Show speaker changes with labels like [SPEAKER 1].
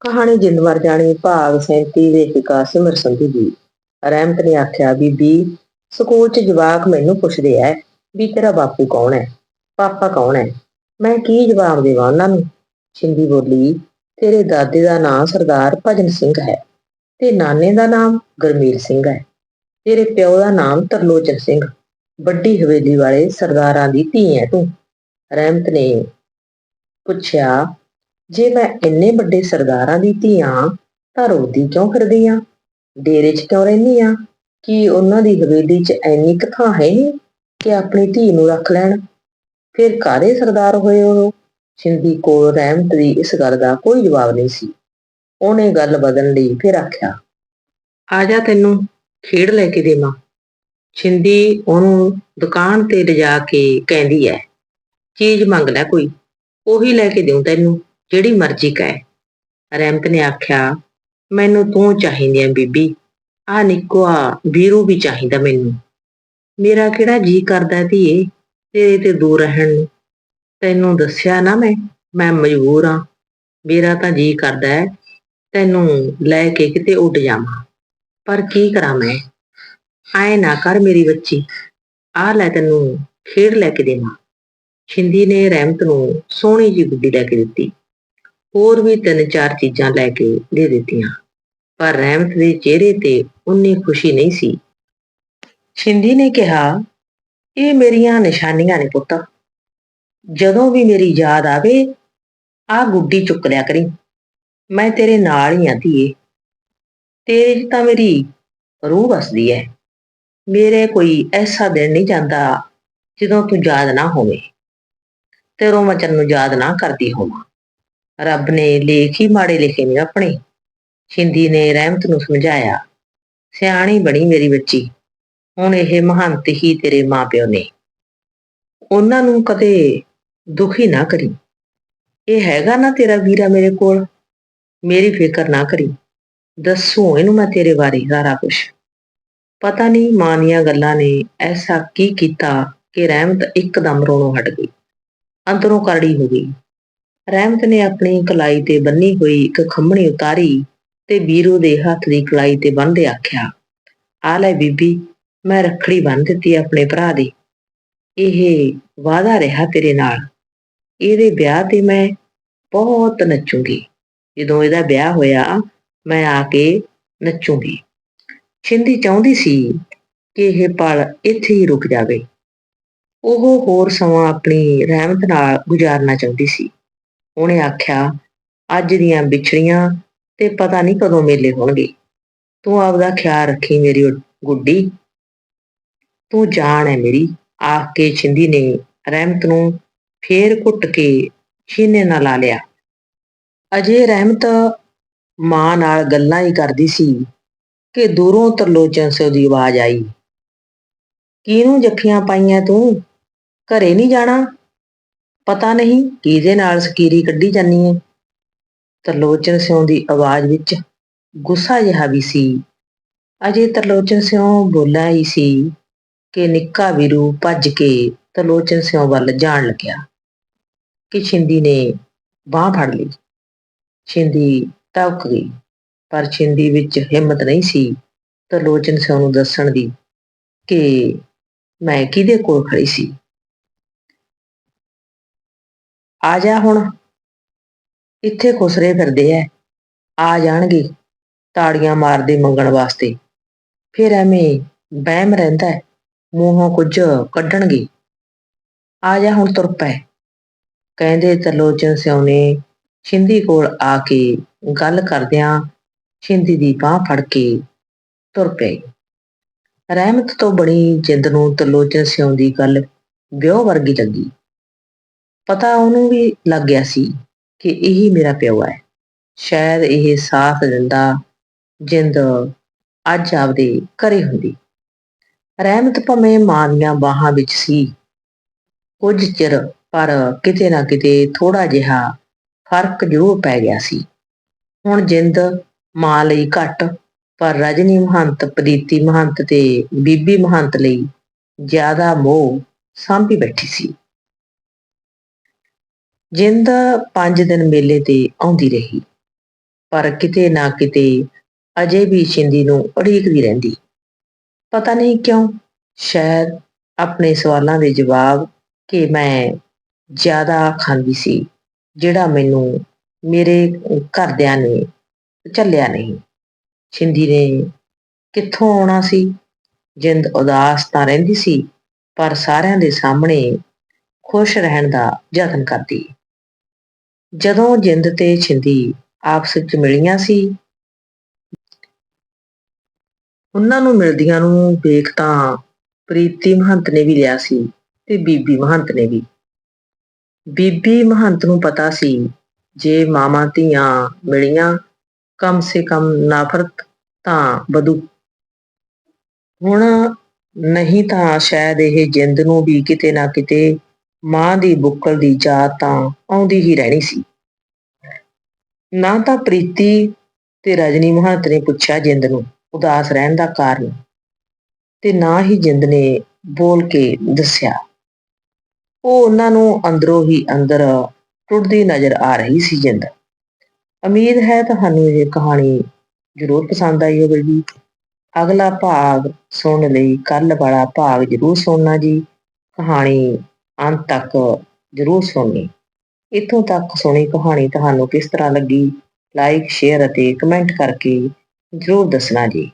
[SPEAKER 1] ਕਹਾਣੀ ਜਿੰਦਵਰ ਜਾਣੀ, ਭਾਗ 37 ਲੇਖਿਕਾ ਸਿਮਰ ਸੰਧੂ ਜੀ। ਰਹਿਮਤ ਨੇ ਆਖਿਆ, ਬੀਬੀ, ਸਕੂਲ 'ਚ ਜਵਾਕ ਮੈਨੂੰ ਪੁੱਛਦੇ ਐ ਵੀ ਤੇਰਾ ਬਾਪੂ ਕੌਣ ਹੈ ਪਾਪਾ ਕੌਣ ਹੈ ਮੈਂ ਕੀ ਜਵਾਬ ਦੇਵਾਂ ਉਹਨਾਂ ਨੂੰ? ਛਿੰਦੀ ਬੋਲੀ, ਤੇਰੇ ਦਾਦੇ ਦਾ ਨਾਂ ਸਰਦਾਰ ਭਜਨ ਸਿੰਘ ਹੈ ਤੇ ਨਾਨੇ ਦਾ ਨਾਮ ਗੁਰਮੀਤ ਸਿੰਘ ਹੈ। ਤੇਰੇ ਪਿਓ ਦਾ ਨਾਮ ਤਰਲੋਚਨ ਸਿੰਘ। ਵੱਡੀ ਹਵੇਲੀ ਵਾਲੇ ਸਰਦਾਰਾਂ ਦੀ ਧੀ ਹੈ ਤੂੰ। ਰਹਿਮਤ ਨੇ ਪੁੱਛਿਆ ਜੇ ਮੈਂ ਇੰਨੇ ਵੱਡੇ ਸਰਦਾਰਾਂ ਦੀ ਧੀ ਆਂ ਤਾਂ ਰੋਦੀ ਕਿਉਂ ਫਿਰਦੀ ਆਂ? ਡੇਰੇ 'ਚ ਕਿਉਂ ਰਹਿੰਦੀ ਆਂ? ਕਿ ਉਹਨਾਂ ਦੀ ਹਵੇਲੀ 'ਚ ਐਨੀ ਕੁ ਹੈ ਕਿ ਆਪਣੀ ਧੀ ਨੂੰ ਰੱਖ ਲੈਣ? ਫਿਰ ਕਾਰੇ ਸਰਦਾਰ ਹੋਏ ਉਹ? ਸਿੰਧੀ ਕੋਲ ਰਹਿਮਤ ਦੀ ਇਸ ਗੱਲ ਦਾ ਕੋਈ ਜਵਾਬ ਨਹੀਂ ਸੀ। ਉਹਨੇ ਗੱਲ ਬਦਲਣ ਲਈ ਫਿਰ ਆਖਿਆ, ਆ ਜਾ ਤੈਨੂੰ ਖੇਡ ਲੈ ਕੇ ਦੇਵਾਂ। ਛਿੰਦੀ ਉਹਨੂੰ ਦੁਕਾਨ ਤੇ ਲਿਜਾ ਕੇ ਕਹਿੰਦੀ ਐ ਚੀਜ਼ ਮੰਗ ਲੈ ਕੋਈ, ਉਹੀ ਲੈ ਕੇ ਦੇਉ ਤੈਨੂੰ। ਜਿਹੜੀ ਮਰਜ਼ੀ ਕਹੇ। ਰਹਿਮਤ ਨੇ ਆਖਿਆ, ਮੈਨੂੰ ਤੂੰ ਚਾਹੀਦੀ ਐ ਬੀਬੀ ਆ ਨਿੱਕੂਆ ਵੀਰੂ ਵੀ ਚਾਹੀਦਾ ਮੈਨੂੰ। ਮੇਰਾ ਕਿਹੜਾ ਜੀ ਕਰਦਾ ਧੀਏ, ਤੇਰੇ ਤੇ ਦੂਰ ਰਹਿਣ ਨੂੰ। ਤੈਨੂੰ ਦੱਸਿਆ ਨਾ ਮੈਂ ਮੈਂ ਮਜਬੂਰ ਆ। ਮੇਰਾ ਤਾਂ ਜੀ ਕਰਦਾ ਹੈ, ਤੈਨੂੰ ਲੈ ਕੇ ਕਿਤੇ ਉੱਡ ਜਾਵਾਂ। ਪਰ ਕੀ ਕਰਾਂ ਮੈਂ? ਆਏ ਨਾ ਕਰ ਮੇਰੀ ਬੱਚੀ। ਆ ਲੈ ਤੈਨੂੰ ਖੇਡ ਲੈ ਕੇ ਦੇਵਾਂ। ਛਿੰਦੀ ਨੇ ਰਹਿਮਤ ਨੂੰ ਸੋਹਣੀ ਜਿਹੀ ਗੁੱਡੀ ਲੈ ਕੇ ਦਿੱਤੀ। ਹੋਰ ਵੀ ਤਿੰਨ ਚਾਰ ਚੀਜ਼ਾਂ ਲੈ ਕੇ ਦੇ ਦਿੱਤੀਆਂ। ਪਰ ਰਹਿਮਤ ਦੇ ਚਿਹਰੇ ਤੇ ਉਨੀ ਖੁਸ਼ੀ ਨਹੀਂ ਸੀ। ਛਿੰਦੀ ਨੇ ਕਿਹਾ, ਇਹ ਮੇਰੀਆਂ ਨਿਸ਼ਾਨੀਆਂ ਨੇ ਪੁੱਤ। ਜਦੋਂ ਵੀ ਮੇਰੀ ਯਾਦ ਆਵੇ ਆ ਗੁੱਡੀ ਚੁੱਕ ਲਿਆ ਕਰੀ। ਮੈਂ ਤੇਰੇ ਨਾਲ ਹੀ ਆ ਧੀਏ। ਤੇਰੇ 'ਚ ਤਾਂ ਮੇਰੀ ਰੂਹ ਵਸਦੀ ਹੈ ਮੇਰੇ ਕੋਈ ਐਸਾ ਦਿਨ ਨਹੀਂ ਜਾਂਦਾ ਜਦੋਂ ਤੂੰ ਯਾਦ ਨਾ ਹੋਵੇ। ਤੇਰੋਂ ਵਚਨ ਨੂੰ ਯਾਦ ਨਾ ਕਰਦੀ ਹੋਵਾਂ। ਰੱਬ ਨੇ ਲੇਖ ਹੀ ਮਾੜੇ ਲਿਖੇ ਨੇ ਆਪਣੇ। ਛਿੰਦੀ ਨੇ ਰਹਿਮਤ ਨੂੰ ਸਮਝਾਇਆ, ਸਿਆਣੀ ਬਣੀ ਮੇਰੀ ਬੱਚੀ, ਹੁਣ ਇਹ ਮਹੰਤ ਹੀ ਤੇਰੇ ਮਾਪਿਓ ਨੇ। ਉਹਨਾਂ ਨੂੰ ਕਦੇ ਦੁਖੀ ਨਾ ਕਰੀ। ਇਹ ਹੈਗਾ ਨਾ ਤੇਰਾ ਵੀਰਾ ਮੇਰੇ ਕੋਲ? ਮੇਰੀ ਫਿਕਰ ਨਾ ਕਰੀ। ਦੱਸੂ ਇਹਨੂੰ ਮੈਂ ਤੇਰੇ ਬਾਰੇ ਸਾਰਾ ਕੁਝ ਪਤਾ ਨਹੀਂ ਮਾਂ ਦੀਆਂ ਗੱਲਾਂ ਨੇ ਐਸਾ ਕੀ ਕੀਤਾ ਕਿ ਰਹਿਮਤ ਇੱਕਦਮ ਰੋਣੋਂ ਹਟ ਗਈ। ਅੰਦਰੋਂ ਕਰੜੀ ਹੋ ਗਈ। ਰਹਿਮਤ ਨੇ ਆਪਣੀ ਕਲਾਈ ਤੇ ਬੰਨੀ ਹੋਈ ਇੱਕ ਖੰਮਣੀ ਉਤਾਰੀ ਤੇ ਵੀਰੂ ਦੇ ਹੱਥ ਦੀ ਕਲਾਈ ਤੇ ਬੰਨ੍ਹਦੇ ਆਖਿਆ, ਆ ਲੈ ਬੀਬੀ, ਮੈਂ ਰੱਖੜੀ ਬੰਨ੍ਹ ਦਿੱਤੀ ਆਪਣੇ ਭਰਾ ਦੀ। ਇਹ ਵਾਦਾ ਰਿਹਾ ਤੇਰੇ ਨਾਲ। ਇਹਦੇ ਵਿਆਹ ਤੇ ਮੈਂ ਬਹੁਤ ਨੱਚੂਗੀ। ਜਦੋਂ ਇਹਦਾ ਵਿਆਹ ਹੋਇਆ, ਮੈਂ ਆ ਕੇ ਨੱਚੂਗੀ। ਛਿੰਦੀ ਚਾਹੁੰਦੀ ਸੀ ਕਿ ਇਹ ਪਲ ਇੱਥੇ ਹੀ ਰੁਕ ਜਾਵੇ। ਉਹ ਹੋਰ ਸਮਾਂ ਆਪਣੀ ਰਹਿਮਤ ਨਾਲ ਗੁਜ਼ਾਰਨਾ ਚਾਹੁੰਦੀ ਸੀ। ਉਹਨੇ ਆਖਿਆ, ਅੱਜ ਦੀਆਂ ਵਿਛੜੀਆਂ ਤੇ ਪਤਾ ਨਹੀਂ ਕਦੋਂ ਮੇਲੇ ਹੋਣਗੇ। ਤੂੰ ਆਪਦਾ ਖਿਆਲ ਰੱਖੀ ਮੇਰੀ ਗੁੱਡੀ। ਤੂੰ ਜਾਣ ਹੈ ਮੇਰੀ। ਆਖ ਕੇ ਛਿੰਦੀ ਨੇ ਰਹਿਮਤ ਨੂੰ ਫੇਰ ਘੁੱਟ ਕੇ ਛੀਨੇ ਨਾਲ ਲਾ ਲਿਆ। ਅਜੇ ਰਹਿਮਤ ਮਾਂ ਨਾਲ ਗੱਲਾਂ ਹੀ ਕਰਦੀ ਸੀ ਕਿ ਦੂਰੋਂ ਤਰਲੋਚਨ ਸੇ ਦੀ ਆਵਾਜ਼ ਆਈ। ਕਿਹਨੂੰ ਜੱਫੀਆਂ ਪਾਈਆਂ ਤੂੰ? ਘਰੇ ਨਹੀਂ ਜਾਣਾ? ਪਤਾ ਨਹੀਂ ਕਿਹਦੇ ਨਾਲ ਸਕੀਰੀ ਕੱਢੀ ਜਾਨੀ ਹੈ ਤਰਲੋਚਨ ਸਿਉਂ ਦੀ ਆਵਾਜ਼ ਵਿੱਚ ਗੁੱਸਾ ਜਿਹਾ ਵੀ ਸੀ। ਅਜੇ ਤਰਲੋਚਨ ਸਿਉਂ ਬੋਲਾ ਹੀ ਸੀ ਕਿ ਨਿੱਕਾ ਵੀਰੂ ਭੱਜ ਕੇ ਤਰਲੋਚਨ ਸਿਉਂ ਵੱਲ ਜਾਣ ਲੱਗਿਆ। ਕਿ ਛਿੰਦੀ ਨੇ ਬਾਹ ਫੜ ਲਈ। ਛਿੰਦੀ ਤਵਕ ਗਈ, ਪਰ ਛਿੰਦੀ ਵਿੱਚ ਹਿੰਮਤ ਨਹੀਂ ਸੀ ਤਰਲੋਚਨ ਸਿਉਂ ਨੂੰ ਦੱਸਣ ਦੀ ਕਿ ਮੈਂ ਕਿਹਦੇ ਕੋਲ ਖੜੀ ਸੀ। ਆ ਜਾ ਹੁਣ। ਇੱਥੇ ਖੁਸਰੇ ਫਿਰਦੇ ਐ? ਆ ਜਾਣਗੇ ਤਾੜੀਆਂ ਮਾਰਦੇ ਮੰਗਣ ਵਾਸਤੇ। ਫਿਰ ਐਵੇਂ ਬਹਿਮ ਰਹਿੰਦਾ ਮੂੰਹੋਂ ਕੁਝ ਕੱਢਣਗੇ। ਆ ਜਾ ਹੁਣ ਤੁਰ ਪੈ। ਕਹਿੰਦੇ ਤਰਲੋਚਨ ਸਿਉ ਨੇ ਛਿੰਦੀ ਕੋਲ ਆ ਕੇ ਗੱਲ ਕਰਦਿਆਂ ਛਿੰਦੀ ਦੀ ਬਾਹ ਫੜ ਕੇ ਤੁਰ ਪਈ ਰਹਿਮਤ ਤੋਂ ਬਣੀ ਜਿੰਦ ਨੂੰ ਤਰਲੋਚਨ ਸਿਉਂ ਦੀ ਗੱਲ ਵਿਉਹ ਵਰਗੀ ਲੱਗੀ। ਪਤਾ ਉਹਨੂੰ ਵੀ ਲੱਗ ਗਿਆ ਸੀ ਕਿ ਇਹੀ ਮੇਰਾ ਪਿਓ ਹੈ। ਸ਼ਾਇਦ ਇਹ ਸਾਥ ਦਿੰਦਾ, ਜਿੰਦ ਅੱਜ ਆਪਦੇ ਘਰੇ ਹੁੰਦੀ। ਰਹਿਮਤ ਭਵੇਂ ਮਾਂ ਦੀਆਂ ਬਾਹਾਂ ਵਿੱਚ ਸੀ। ਕੁਝ ਚਿਰ ਪਰ ਕਿਤੇ ਨਾ ਕਿਤੇ ਥੋੜਾ ਜਿਹਾ ਫ਼ਰਕ ਜ਼ਰੂਰ ਪੈ ਗਿਆ ਸੀ। ਹੁਣ ਜਿੰਦ ਮਾਂ ਲਈ ਘੱਟ, ਪਰ ਰਜਨੀ ਮਹੰਤ, ਪ੍ਰੀਤੀ ਮਹੰਤ ਤੇ ਬੀਬੀ ਮਹੰਤ ਲਈ ਜ਼ਿਆਦਾ ਮੋਹ ਸਾਂਭੀ ਬੈਠੀ ਸੀ। ਜਿੰਦ ਪੰਜ ਦਿਨ ਮੇਲੇ ਤੇ ਆਉਂਦੀ ਰਹੀ। ਪਰ ਕਿਤੇ ਨਾ ਕਿਤੇ ਅਜੇ ਵੀ ਛਿੰਦੀ ਨੂੰ ਉਡੀਕਦੀ ਰਹਿੰਦੀ। ਪਤਾ ਨਹੀਂ ਕਿਉਂ, ਸ਼ਾਇਦ ਆਪਣੇ ਸਵਾਲਾਂ ਦੇ ਜਵਾਬ ਕਿ ਮੈਂ ਜ਼ਿਆਦਾ ਖਾਂਦੀ ਸੀ, ਜਿਹੜਾ ਮੈਨੂੰ ਮੇਰੇ ਘਰਦਿਆਂ ਨੇ ਝੱਲਿਆ ਨਹੀਂ। ਛਿੰਦੀ ਨੇ ਕਿੱਥੋਂ ਆਉਣਾ ਸੀ? ਜਿੰਦ ਉਦਾਸ ਤਾਂ ਰਹਿੰਦੀ ਸੀ, ਪਰ ਸਾਰਿਆਂ ਦੇ ਸਾਹਮਣੇ ਖੁਸ਼ ਰਹਿਣ ਦਾ ਯਤਨ ਕਰਦੀ। ਜਦੋਂ ਜਿੰਦ ਤੇ ਛਿੰਦੀ ਆਪਸ ਵਿੱਚ ਮਿਲੀਆਂ ਸੀ, ਉਹਨਾਂ ਨੂੰ ਮਿਲਦੀਆਂ ਨੂੰ ਵੇਖ ਤਾਂ ਪ੍ਰੀਤੀ ਮਹੰਤ ਨੇ ਵੀ ਲਿਆ ਸੀ ਤੇ ਬੀਬੀ ਮਹੰਤ ਨੇ ਵੀ। ਬੀਬੀ ਮਹੰਤ ਨੂੰ ਪਤਾ ਸੀ ਜੇ ਮਾਮਾ ਧੀਆਂ ਮਿਲੀਆਂ, ਕਮ ਸੇ ਕਮ ਨਾਫਰਤ ਤਾਂ ਵਧੂ। ਹੁਣ ਨਹੀਂ ਤਾਂ ਸ਼ਾਇਦ ਇਹ ਜਿੰਦ ਨੂੰ ਵੀ ਕਿਤੇ ਨਾ ਕਿਤੇ ਮਾਂ ਦੀ ਬੁੱਕਲ ਦੀ ਯਾਦ ਤਾਂ ਆਉਂਦੀ ਹੀ ਰਹਿਣੀ ਸੀ। ਨਾ ਤਾਂ ਪ੍ਰੀਤੀ ਤੇ ਰਜਨੀ ਮਹੰਤ ਨੇ ਪੁੱਛਿਆ ਜਿੰਦ ਨੂੰ, ਉਦਾਸ ਰਹਿਣ ਦਾ ਕਾਰਨ। ਤੇ ਨਾ ਹੀ ਜਿੰਦ ਨੇ ਬੋਲ ਕੇ ਦੱਸਿਆ। ਉਹ ਉਹਨਾਂ ਨੂੰ ਅੰਦਰੋਂ ਹੀ ਅੰਦਰ ਟੁੱਟਦੀ ਨਜ਼ਰ ਆ ਰਹੀ ਸੀ ਜਿੰਦ। ਉਮੀਦ ਹੈ ਤੁਹਾਨੂੰ ਇਹ ਕਹਾਣੀ ਜ਼ਰੂਰ ਪਸੰਦ ਆਈ ਹੋਵੇਗੀ। ਅਗਲਾ ਭਾਗ ਸੁਣਨ ਲਈ ਕੱਲ ਵਾਲਾ ਭਾਗ ਜ਼ਰੂਰ ਸੁਣਨਾ ਜੀ। ਕਹਾਣੀ ਅੰਤ ਤੱਕ ਜ਼ਰੂਰ ਸੁਣਨੀ। ਇੱਥੋਂ ਤੱਕ ਸੁਣੀ ਕਹਾਣੀ ਤੁਹਾਨੂੰ ਕਿਸ ਤਰ੍ਹਾਂ ਲੱਗੀ? ਲਾਈਕ ਸ਼ੇਅਰ ਅਤੇ ਕਮੈਂਟ ਕਰਕੇ ਜ਼ਰੂਰ ਦੱਸਣਾ ਜੀ।